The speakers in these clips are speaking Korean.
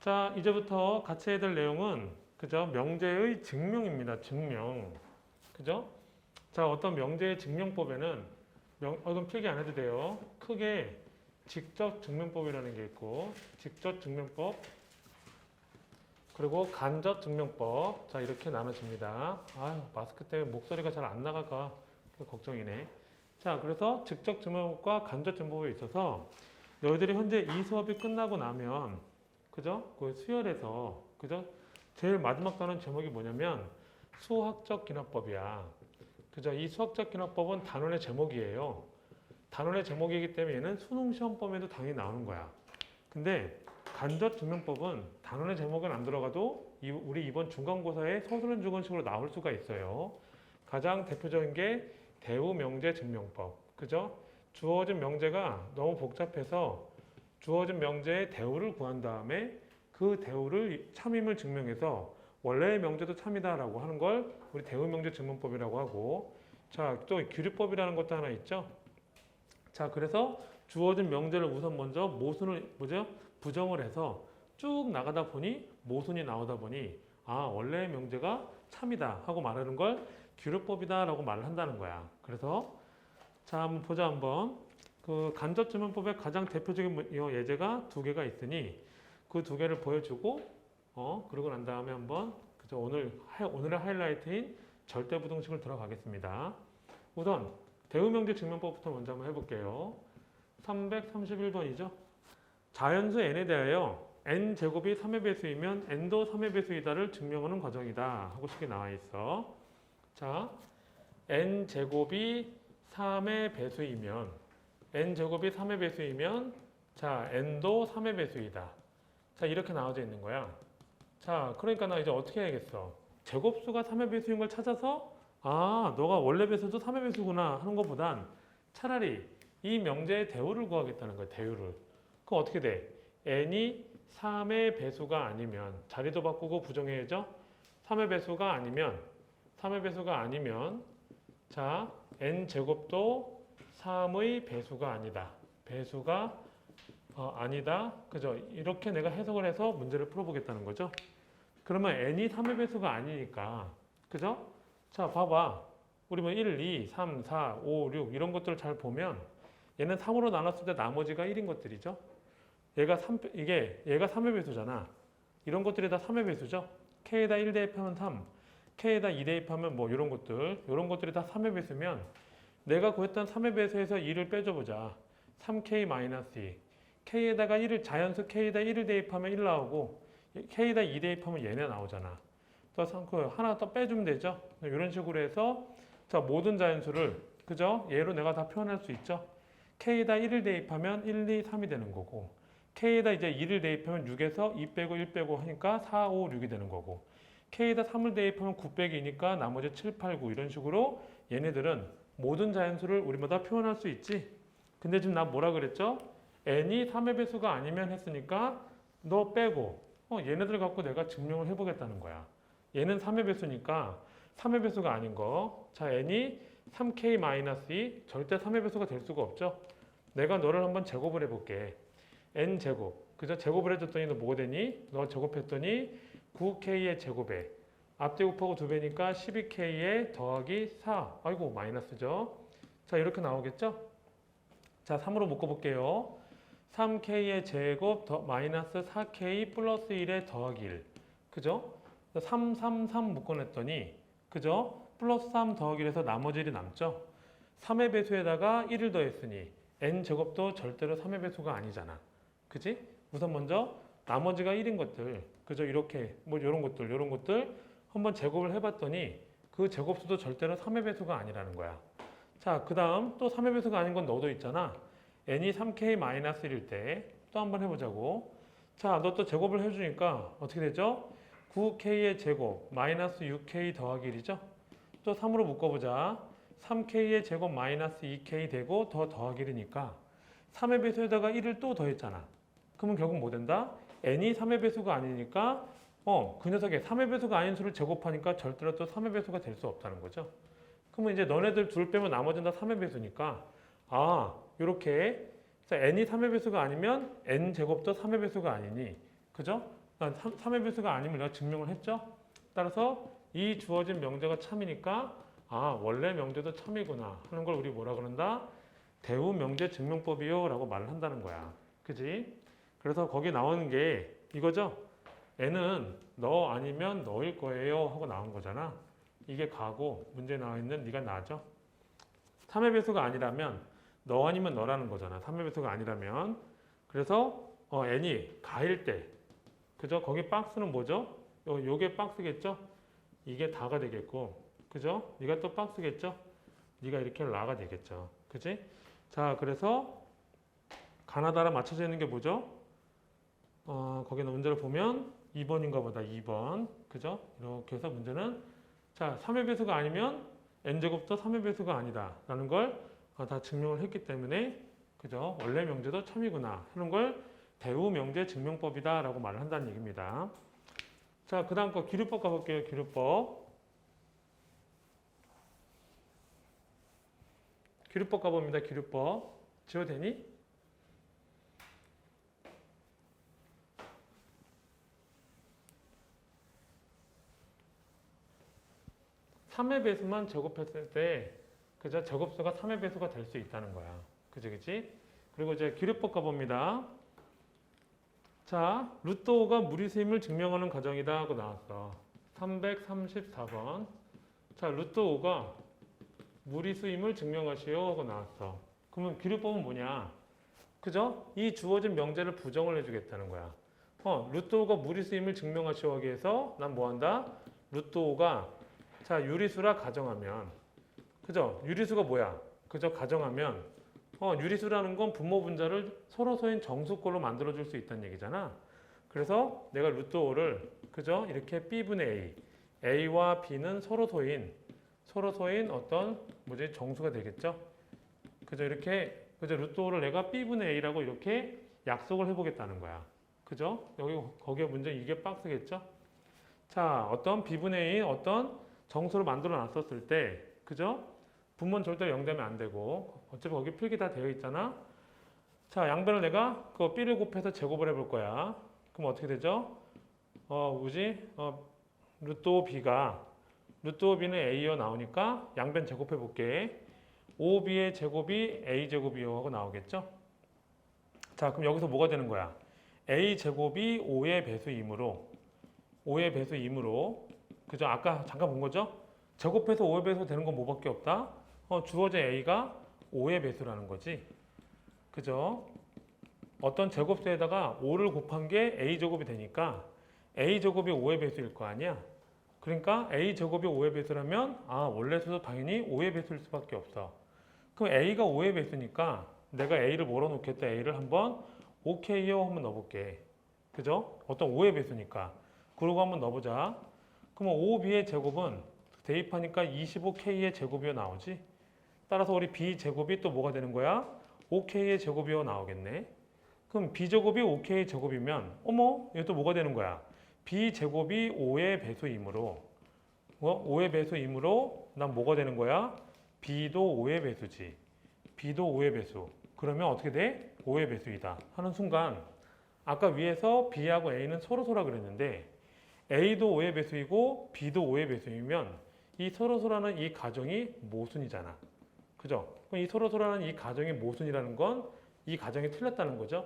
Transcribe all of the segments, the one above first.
자, 이제부터 같이 해야 될 내용은 그죠? 명제의 증명입니다. 증명. 그죠? 자, 어떤 명제의 증명법에는 명, 어, 그럼 필기 안 해도 돼요. 크게 직접 증명법이라는 게 있고, 직접 증명법, 그리고 간접 증명법. 자, 이렇게 나눠집니다. 아유, 마스크 때문에 목소리가 잘 안 나가가 걱정이네. 자, 그래서 직접 증명법과 간접 증명법에 있어서 너희들이 현재 이 수업이 끝나고 나면 그죠? 그 수열에서 그죠? 제일 마지막 단원 제목이 뭐냐면 수학적 기납법이야. 그죠? 이 수학적 기납법은 단원의 제목이에요. 단원의 제목이기 때문에 얘는 수능 시험범에도 당연히 나오는 거야. 근데 간접 증명법은 단원의 제목은 안 들어가도 이- 우리 이번 중간고사에 서술은 주관식으로 나올 수가 있어요. 가장 대표적인 게 대우 명제 증명법. 그죠? 주어진 명제가 너무 복잡해서 주어진 명제의 대우를 구한 다음에 그 대우를 참임을 증명해서 원래의 명제도 참이다라고 하는 걸 우리 대우 명제 증명법이라고 하고 자, 또 규律법이라는 것도 하나 있죠. 자, 그래서 주어진 명제를 우선 먼저 모순을 뭐죠? 부정을 해서 쭉 나가다 보니 모순이 나오다 보니 아, 원래의 명제가 참이다 하고 말하는 걸 규律법이다라고 말을 한다는 거야. 그래서 자, 한번 보자 한번. 그 간접 증명법의 가장 대표적인 문- 이 예제가 두 개가 있으니 그 두 개를 보여주고 어 그러고 난 다음에 한번 그죠 오늘 하- 오늘의 하이라이트인 절대부등식을 들어가겠습니다. 우선 대우명제 증명법부터 먼저 한번 해볼게요. 331번이죠. 자연수 n에 대하여 n 제곱이 3의 배수이면 n도 3의 배수이다를 증명하는 과정이다 하고 식이 나와 있어. 자, n 제곱이 3의 배수이면 n 제곱이 3의 배수이면 자 n도 3의 배수이다. 자 이렇게 나와져 있는 거야. 자 그러니까 나 이제 어떻게 해야겠어? 제곱수가 3의 배수인 걸 찾아서 아 너가 원래 배수도 3의 배수구나 하는 것보단 차라리 이 명제의 대우를 구하겠다는 거야 대우를. 그럼 어떻게 돼? n이 3의 배수가 아니면 자리도 바꾸고 부정해야죠. 3의 배수가 아니면 3의 배수가 아니면 자 n 제곱도 3의 배수가 아니다. 배수가 어, 아니다. 그죠? 이렇게 내가 해석을 해서 문제를 풀어보겠다는 거죠. 그러면 n이 3의 배수가 아니니까. 그죠? 자, 봐봐. 우리 뭐 1, 2, 3, 4, 5, 6 이런 것들을 잘 보면 얘는 3으로 나눴을 때 나머지가 1인 것들이죠. 얘가 3, 이게 얘가 3의 배수잖아. 이런 것들이 다 3의 배수죠. k에다 1 대입하면 3, k에다 2 대입하면 뭐 이런 것들, 이런 것들이 다 3의 배수면 내가 구했던 3의 배수에서 2를 빼줘보자. 3k-2. k에다가 1을 자연수 k에다 1을 대입하면 1 나오고 k에다 2 대입하면 얘네 나오잖아. 또 삼- 그 하나 더 빼주면 되죠. 이런 식으로 해서 자 모든 자연수를 그죠? 얘로 내가 다 표현할 수 있죠. k에다 1을 대입하면 1, 2, 3이 되는 거고 k에다 이제 2를 대입하면 6에서 2 빼고 1 빼고 하니까 4, 5, 6이 되는 거고 k에다 3을 대입하면 9 빼기 2니까 나머지 7, 8, 9 이런 식으로 얘네들은 모든 자연수를 우리마다 표현할 수 있지. 근데 지금 나 뭐라 그랬죠? n이 3의 배수가 아니면 했으니까 너 빼고 어, 얘네들 갖고 내가 증명을 해보겠다는 거야. 얘는 3의 배수니까 3의 배수가 아닌 거. 자, n이 3k-2 절대 3의 배수가 될 수가 없죠. 내가 너를 한번 제곱을 해볼게. n 제곱. 그죠? 제곱을 해줬더니 너 뭐가 되니? 너 제곱했더니 9k의 제곱에 앞제곱하고 2배니까 12k에 더하기 4. 아이고 마이너스죠. 자 이렇게 나오겠죠? 자 3으로 묶어볼게요. 3k의 제곱 더 마이너스 4k 플러스 1의 더하기 1. 그죠? 3, 3, 3 묶어냈더니 그죠? 플러스 3 더하기 1에서 나머지 1이 남죠? 3의 배수에다가 1을 더했으니 n 제곱도 절대로 3의 배수가 아니잖아. 그지? 우선 먼저 나머지가 1인 것들 그죠? 이렇게 뭐 이런 것들 이런 것들 한번 제곱을 해봤더니 그 제곱수도 절대로 3의 배수가 아니라는 거야. 자, 그 다음 또 3의 배수가 아닌 건 너도 있잖아. n이 3k-1일 때 또 한번 해보자고. 자, 너 또 제곱을 해주니까 어떻게 되죠? 9k의 제곱 마이너스 6k 더하기 1이죠? 또 3으로 묶어보자. 3k의 제곱 마이너스 2k 되고 더 더하기 1이니까 3의 배수에다가 1을 또 더했잖아. 그러면 결국 뭐 된다? n이 3의 배수가 아니니까 어, 그 녀석의 3의 배수가 아닌 수를 제곱하니까 절대로 또 3의 배수가 될 수 없다는 거죠. 그러면 이제 너네들 둘 빼면 나머지는 다 3의 배수니까 아, 요렇게 자, n이 3의 배수가 아니면 n 제곱도 3의 배수가 아니니 그죠? 난 3의 배수가 아님을 내가 증명을 했죠. 따라서 이 주어진 명제가 참이니까 아 원래 명제도 참이구나 하는 걸 우리 뭐라 그런다? 대우 명제 증명법이요 라고 말을 한다는 거야. 그지? 그래서 거기 나오는 게 이거죠. 애는 너 아니면 너일 거예요 하고 나온 거잖아. 이게 가고 문제 나와 있는 네가 나죠. 3의 배수가 아니라면 너 아니면 너라는 거잖아. 3의 배수가 아니라면 그래서 어, n이 가일 때 그죠? 거기 박스는 뭐죠? 요, 요게 박스겠죠? 이게 다가 되겠고 그죠? 네가 또 박스겠죠? 네가 이렇게 라가 되겠죠. 그지? 자, 그래서 가나다라 맞춰져 있는 게 뭐죠? 어, 거기는 문제를 보면 2번인가 보다. 2번. 그죠? 이렇게 해서 문제는 자, 3의 배수가 아니면 n제곱도 3의 배수가 아니다. 라는 걸 다 증명을 했기 때문에 그죠? 원래 명제도 참이구나 하는 걸 대우 명제 증명법이다 라고 말을 한다는 얘기입니다. 자, 그 다음 거 기류법 가볼게요. 기류법. 기류법 가봅니다. 기류법. 지워도 되니? 삼의 배수만 제곱했을 때 그죠? 제곱수가 3의 배수가 될 수 있다는 거야. 그지 그지? 그리고 이제 기류법 가봅니다. 자, 루트 5가 무리수임을 증명하는 과정이다 하고 나왔어. 334번. 자, 루트 5가 무리수임을 증명하시오 하고 나왔어. 그러면 기류법은 뭐냐? 그죠? 이 주어진 명제를 부정을 해주겠다는 거야. 어, 루트 5가 무리수임을 증명하시오 하기 위해서 난 뭐 한다? 루트 5가 자, 유리수라 가정하면 그죠? 유리수가 뭐야? 그죠? 가정하면 어, 유리수라는 건 분모 분자를 서로 소인 정수꼴로 만들어 줄 수 있다는 얘기잖아. 그래서 내가 루트 5를 그죠? 이렇게 b분의 a, a와 b는 서로 소인 서로 소인 어떤 뭐지? 정수가 되겠죠? 그죠? 이렇게 그죠? 루트 5를 내가 b분의 a라고 이렇게 약속을 해 보겠다는 거야. 그죠? 여기 거기에 문제 이게 박스겠죠? 자, 어떤 b분의 a 어떤 정수를 만들어 놨었을 때 그죠? 분모는 절대 0 되면 안 되고 어차피 거기 필기 다 되어 있잖아. 자, 양변을 내가 그 b를 곱해서 제곱을 해볼 거야. 그럼 어떻게 되죠? 어, 뭐지? 어, 루트 5b가 루트 5b는 a여 나오니까 양변 제곱해 볼게. 5b의 제곱이 a 제곱이요 하고 나오겠죠? 자, 그럼 여기서 뭐가 되는 거야? a 제곱이 5의 배수이므로 5의 배수이므로 그죠? 아까 잠깐 본 거죠? 제곱해서 5의 배수 되는 건 뭐밖에 없다? 어, 주어진 a가 5의 배수라는 거지. 그죠? 어떤 제곱수에다가 5를 곱한 게 a 제곱이 되니까 a 제곱이 5의 배수일 거 아니야. 그러니까 a 제곱이 5의 배수라면 아 원래 수도 당연히 5의 배수일 수밖에 없어. 그럼 a가 5의 배수니까 내가 a를 뭐로 놓겠다 a를 한번 OK요 한번 넣어볼게. 그죠? 어떤 5의 배수니까. 그러고 한번 넣어보자. 그러면 5b의 제곱은 대입하니까 25k의 제곱이요 나오지. 따라서 우리 b 제곱이 또 뭐가 되는 거야? 5k의 제곱이요 나오겠네. 그럼 b 제곱이 5k 제곱이면 어머 이거 또 뭐가 되는 거야? b 제곱이 5의 배수이므로 어? 5의 배수이므로 난 뭐가 되는 거야? b도 5의 배수지. b도 5의 배수. 그러면 어떻게 돼? 5의 배수이다 하는 순간 아까 위에서 b하고 a는 서로 서라 그랬는데 a도 5의 배수이고 b도 5의 배수이면 이 서로서라는 이 가정이 모순이잖아. 그죠? 그럼 이 서로서라는 이 가정이 모순이라는 건 이 가정이 틀렸다는 거죠.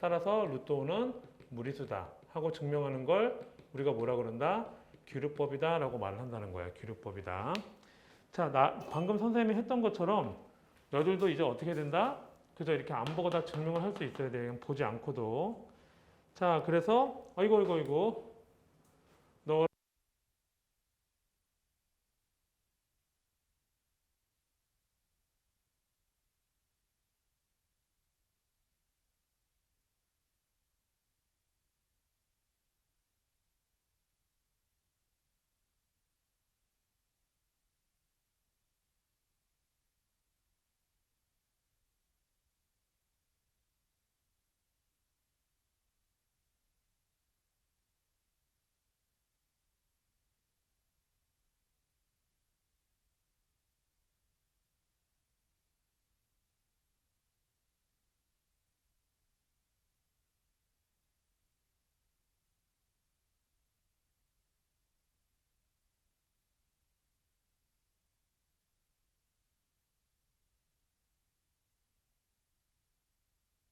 따라서 루트 5는 무리수다 하고 증명하는 걸 우리가 뭐라 그런다? 규律법이다 라고 말을 한다는 거야. 규律법이다. 자, 나 방금 선생님이 했던 것처럼 너희들도 이제 어떻게 된다? 그죠? 이렇게 안 보고 다 증명을 할 수 있어야 돼. 보지 않고도. 자, 그래서 어이구 어이구 어이구